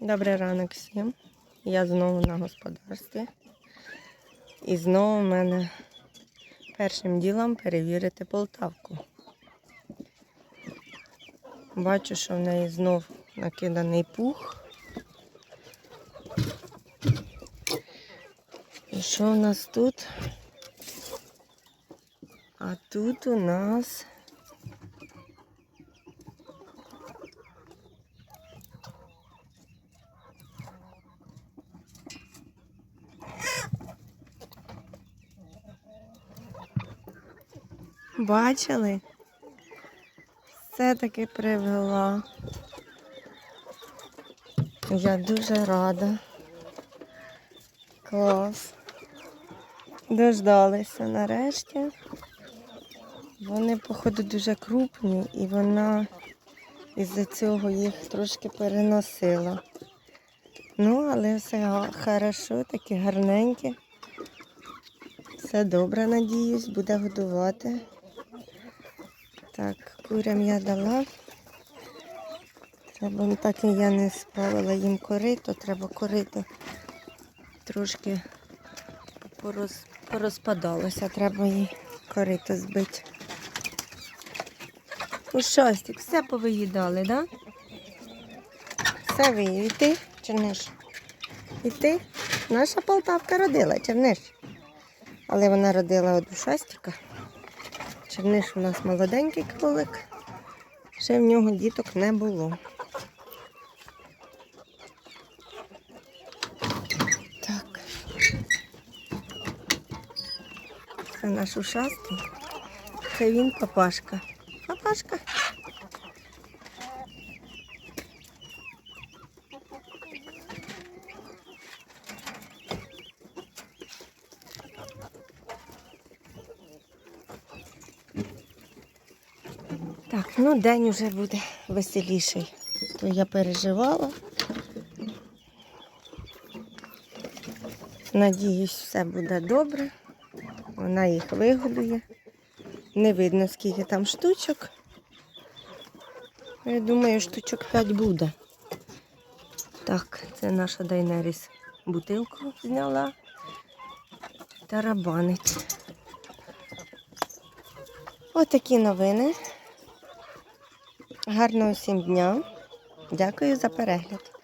Добрий ранок всім. Я знову на господарстві. І знову в мене першим ділом перевірити Полтавку. Бачу, що в неї знов накиданий пух. І що в нас тут? А тут у нас Бачили? Все-таки привела. Я дуже рада. Клас. Дождалися нарешті. Вони, походу, дуже крупні і вона із-за цього їх трошки переносила. Ну, але все хорошо, такі гарненькі. Все добре, надіюсь, буде годувати. Так, курям я дала. Треба так і я не справила їм корито, треба корито трошки пороз, порозпадалося, треба їй корито збити. Ну, щастик, все повиїдали, так? Да? Все виїв. І ти, Черниш? І ти? Наша Полтавка родила, Черниш. Але вона родила од ушастика. Черниш у нас молоденький кролик. Ще в нього діток не було. Так. Це наш ушастий. Це він папашка. Папашка. Так, ну день уже буде веселіший. То я переживала. Надіюсь, все буде добре. Вона їх вигодує. Не видно, скільки там штучок. Я думаю, штучок 5 буде. Так, це наша Дайнеріс бутилку зняла. Тарабанить. Отакі новини. Гарного всім дня. Дякую за перегляд.